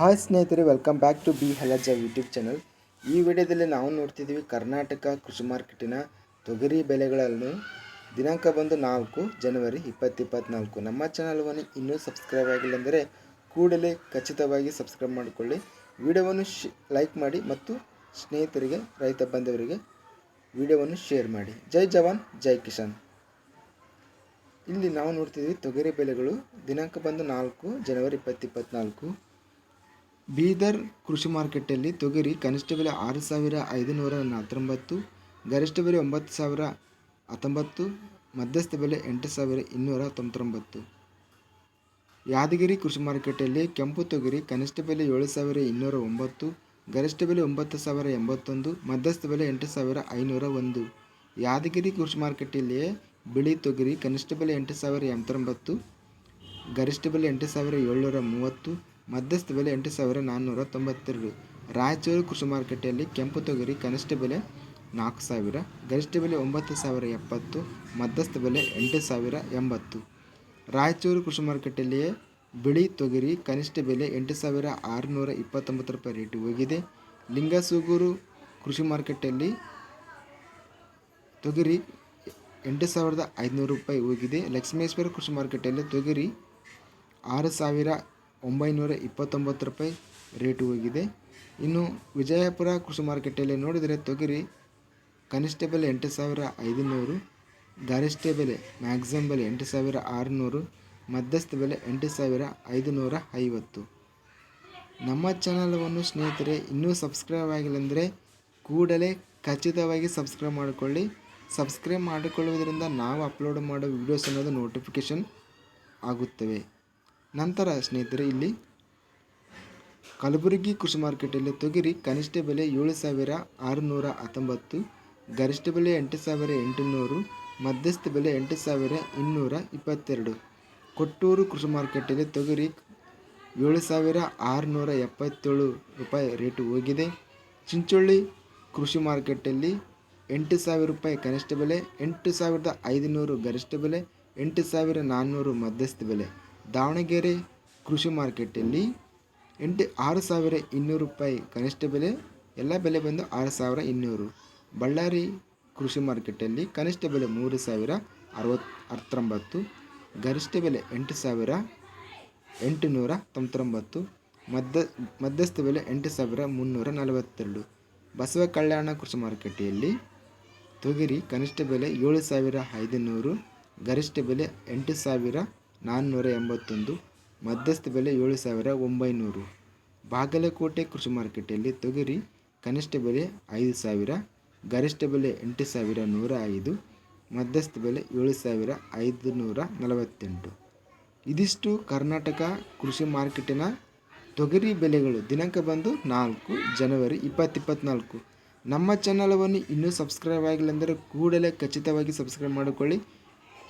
Hi ಸ್ನೇಹಿತರೆ welcome back to B ಹಲಜ YouTube channel ಈ ವಿಡಿಯೋದಲ್ಲಿ ನಾವು ನೋಡ್ತಿದ್ದೀವಿ ಕರ್ನಾಟಕ ಕೃಷಿ ಮಾರ್ಕೆಟಿನ ತೊಗರಿ ಬೆಲೆಗಳನ್ನು ದಿನಾಂಕ ಬಂದು ನಾಲ್ಕು ಜನವರಿ ಇಪ್ಪತ್ತಿಪ್ಪತ್ನಾಲ್ಕು. ನಮ್ಮ ಚಾನಲ್ವನ್ನು ಇನ್ನೂ ಸಬ್ಸ್ಕ್ರೈಬ್ ಆಗಿಲ್ಲ ಅಂದರೆ ಕೂಡಲೇ ಖಚಿತವಾಗಿ ಸಬ್ಸ್ಕ್ರೈಬ್ ಮಾಡಿಕೊಳ್ಳಿ. ವಿಡಿಯೋವನ್ನು ಶ್ ಲೈಕ್ ಮಾಡಿ ಮತ್ತು ಸ್ನೇಹಿತರಿಗೆ, ರೈತ ಬಂಧವರಿಗೆ ವಿಡಿಯೋವನ್ನು ಶೇರ್ ಮಾಡಿ. ಜೈ ಜವಾನ್, ಜೈ ಕಿಸಾನ್. ಇಲ್ಲಿ ನಾವು ನೋಡ್ತಿದ್ದೀವಿ ತೊಗರಿ ಬೆಲೆಗಳು ದಿನಾಂಕ ಬಂದು ನಾಲ್ಕು ಜನವರಿ ಇಪ್ಪತ್ತಿಪ್ಪತ್ನಾಲ್ಕು. ಬೀದರ್ ಕೃಷಿ ಮಾರುಕಟ್ಟೆಯಲ್ಲಿ ತೊಗರಿ ಕನಿಷ್ಠ ಬೆಲೆ ಆರು ಸಾವಿರ ಐದುನೂರ ಹತ್ತೊಂಬತ್ತು ಗರಿಷ್ಠ ಬೆಲೆ ಒಂಬತ್ತು ಸಾವಿರ ಹತ್ತೊಂಬತ್ತು, ಮಧ್ಯಸ್ಥ ಬೆಲೆ ಎಂಟು ಸಾವಿರ ಇನ್ನೂರ ತೊಂಬತ್ತೊಂಬತ್ತು. ಯಾದಗಿರಿ ಕೃಷಿ ಮಾರುಕಟ್ಟೆಯಲ್ಲಿ ಕೆಂಪು ತೊಗರಿ ಕನಿಷ್ಠ ಬೆಲೆ ಏಳು ಸಾವಿರ ಇನ್ನೂರ ಒಂಬತ್ತು, ಗರಿಷ್ಠ ಬೆಲೆ ಒಂಬತ್ತು ಸಾವಿರ ಎಂಬತ್ತೊಂದು, ಮಧ್ಯಸ್ಥ ಬೆಲೆ ಎಂಟು ಸಾವಿರ ಐನೂರ ಒಂದು. ಯಾದಗಿರಿ ಕೃಷಿ ಮಾರುಕಟ್ಟೆಯಲ್ಲಿ ಬಿಳಿ ತೊಗರಿ ಕನಿಷ್ಠ ಬೆಲೆ ಎಂಟು ಸಾವಿರ ಎಂಬತ್ತೊಂಬತ್ತು, ಗರಿಷ್ಠ ಬೆಲೆ ಎಂಟು ಸಾವಿರ ಏಳ್ನೂರ ಮೂವತ್ತು ಮಧ್ಯಸ್ಥ ಬೆಲೆ ಎಂಟು ಸಾವಿರ ನಾನ್ನೂರ ತೊಂಬತ್ತೆರಡು ರಾಯಚೂರು ಕೃಷಿ ಮಾರುಕಟ್ಟೆಯಲ್ಲಿ ಕೆಂಪು ತೊಗರಿ, ಕನಿಷ್ಠ ಬೆಲೆ ನಾಲ್ಕು ಸಾವಿರ ಗರಿಷ್ಠ ಬೆಲೆ ಒಂಬತ್ತು ಸಾವಿರ ಎಪ್ಪತ್ತು. ಮಧ್ಯಸ್ಥ ಬೆಲೆ ಎಂಟು ಸಾವಿರ ಎಂಬತ್ತು. ರಾಯಚೂರು ಕೃಷಿ ಮಾರುಕಟ್ಟೆಯಲ್ಲಿಯೇ ಬಿಳಿ ತೊಗರಿ, ಕನಿಷ್ಠ ಬೆಲೆ ಎಂಟು ಸಾವಿರ ಆರುನೂರ ಇಪ್ಪತ್ತೊಂಬತ್ತು ರೂಪಾಯಿ ರೇಟ್ ಹೋಗಿದೆ. ಲಿಂಗಸೂಗೂರು ಕೃಷಿ ಮಾರುಕಟ್ಟೆಯಲ್ಲಿ ತೊಗರಿ ಎಂಟು ಸಾವಿರದ ಐದುನೂರು ರೂಪಾಯಿ ಹೋಗಿದೆ. ಲಕ್ಷ್ಮೇಶ್ವರ ಕೃಷಿ ಮಾರುಕಟ್ಟೆಯಲ್ಲಿ ತೊಗರಿ ಆರು ಸಾವಿರ ಒಂಬೈನೂರ ಇಪ್ಪತ್ತೊಂಬತ್ತು ರೂಪಾಯಿ ರೇಟು ಹೋಗಿದೆ. ಇನ್ನು ವಿಜಯಪುರ ಕೃಷಿ ಮಾರುಕಟ್ಟೆಯಲ್ಲಿ ನೋಡಿದರೆ ತೊಗರಿ ಕನಿಷ್ಠ ಬೆಲೆ ಎಂಟು ಸಾವಿರ ಐದುನೂರು, ಗರಿಷ್ಠ ಬೆಲೆ ಮ್ಯಾಕ್ಸಿಮಮ್ ಬೆಲೆ ಎಂಟು ಸಾವಿರ ಆರುನೂರು, ಮಧ್ಯಸ್ಥ ಬೆಲೆ ಎಂಟು ಸಾವಿರ ಐದುನೂರ ಐವತ್ತು. ನಮ್ಮ ಚಾನಲವನ್ನು ಸ್ನೇಹಿತರೆ, ಇನ್ನೂ ಸಬ್ಸ್ಕ್ರೈಬ್ ಆಗಿಲ್ಲ ಅಂದರೆ ಕೂಡಲೇ ಖಚಿತವಾಗಿ ಸಬ್ಸ್ಕ್ರೈಬ್ ಮಾಡಿಕೊಳ್ಳಿ. ಸಬ್ಸ್ಕ್ರೈಬ್ ಮಾಡಿಕೊಳ್ಳುವುದರಿಂದ ನಾವು ಅಪ್ಲೋಡ್ ಮಾಡೋ ವಿಡಿಯೋಸ್ ಅನ್ನೋದು ನೋಟಿಫಿಕೇಷನ್ ಆಗುತ್ತವೆ. ನಂತರ ಸ್ನೇಹಿತರೆ, ಇಲ್ಲಿ ಕಲಬುರಗಿ ಕೃಷಿ ಮಾರುಕಟ್ಟೆಯಲ್ಲಿ ತೊಗರಿ ಕನಿಷ್ಠ ಬೆಲೆ ಏಳು ಸಾವಿರ ಆರುನೂರ ಹತ್ತೊಂಬತ್ತು, ಗರಿಷ್ಠ ಬೆಲೆ ಎಂಟು ಸಾವಿರ ಎಂಟುನೂರು, ಮಧ್ಯಸ್ಥ ಬೆಲೆ ಎಂಟು ಸಾವಿರ ಇನ್ನೂರ ಇಪ್ಪತ್ತೆರಡು. ಕೊಟ್ಟೂರು ಕೃಷಿ ಮಾರುಕಟ್ಟೆಯಲ್ಲಿ ತೊಗರಿ ಏಳು ಸಾವಿರ ಆರುನೂರ ಎಪ್ಪತ್ತೇಳು ರೂಪಾಯಿ ರೇಟು ಹೋಗಿದೆ. ಚಿಂಚೋಳಿ ಕೃಷಿ ಮಾರುಕಟ್ಟೆಯಲ್ಲಿ ಎಂಟು ಸಾವಿರ ರೂಪಾಯಿ ಕನಿಷ್ಠ ಬೆಲೆ, ಎಂಟು ಸಾವಿರದ ಐದುನೂರು ಗರಿಷ್ಠ ಬೆಲೆ, ಎಂಟು ಸಾವಿರ ನಾನ್ನೂರು ಮಧ್ಯಸ್ಥ ಬೆಲೆ. ದಾವಣಗೆರೆ ಕೃಷಿ ಮಾರ್ಕೆಟಲ್ಲಿ ಎಂಟು ಆರು ಸಾವಿರ ಇನ್ನೂರು ರೂಪಾಯಿ ಕನಿಷ್ಠ ಬೆಲೆ, ಎಲ್ಲ ಬೆಲೆ ಬಂದು ಆರು ಸಾವಿರ ಇನ್ನೂರು. ಬಳ್ಳಾರಿ ಕೃಷಿ ಮಾರ್ಕೆಟಲ್ಲಿ ಕನಿಷ್ಠ ಬೆಲೆ ಮೂರು ಸಾವಿರ ಅರವತ್ತು ಹತ್ತೊಂಬತ್ತು ಗರಿಷ್ಠ ಬೆಲೆ ಎಂಟು ಸಾವಿರ ಎಂಟುನೂರ ತೊಂಬತ್ತೊಂಬತ್ತು ಮಧ್ಯ ಮಧ್ಯಸ್ಥ ಬೆಲೆ ಎಂಟು ಸಾವಿರ ಮುನ್ನೂರ ನಲವತ್ತೆರಡು. ಬಸವ ಕಲ್ಯಾಣ ಕೃಷಿ ಮಾರುಕಟ್ಟೆಯಲ್ಲಿ ತೊಗರಿ ಕನಿಷ್ಠ ಬೆಲೆ ಏಳು ಸಾವಿರ ಐದುನೂರು, ಗರಿಷ್ಠ ಬೆಲೆ ಎಂಟು ಸಾವಿರ ನಾನ್ನೂರ ಎಂಬತ್ತೊಂದು ಮಧ್ಯಸ್ಥ ಬೆಲೆ ಏಳು ಸಾವಿರ ಒಂಬೈನೂರು ಬಾಗಲಕೋಟೆ ಕೃಷಿ ಮಾರುಕಟ್ಟೆಯಲ್ಲಿ ತೊಗರಿ, ಕನಿಷ್ಠ ಬೆಲೆ ಐದು ಸಾವಿರ ಗರಿಷ್ಠ ಬೆಲೆ ಎಂಟು ಸಾವಿರ ನೂರ ಐದು ಮಧ್ಯಸ್ಥ ಬೆಲೆ ಏಳು ಸಾವಿರ ಐದು ನೂರ ನಲವತ್ತೆಂಟು ಇದಿಷ್ಟು ಕರ್ನಾಟಕ ಕೃಷಿ ಮಾರ್ಕೆಟಿನ ತೊಗರಿ ಬೆಲೆಗಳು ದಿನಾಂಕ ಬಂದು ನಾಲ್ಕು ಜನವರಿ ಇಪ್ಪತ್ತಿಪ್ಪತ್ನಾಲ್ಕು. ನಮ್ಮ ಚಾನಲವನ್ನು ಇನ್ನೂ ಸಬ್ಸ್ಕ್ರೈಬ್ ಆಗಿಲ್ಲ ಅಂದರೆ ಕೂಡಲೇ ಖಚಿತವಾಗಿ ಸಬ್ಸ್ಕ್ರೈಬ್ ಮಾಡಿಕೊಳ್ಳಿ.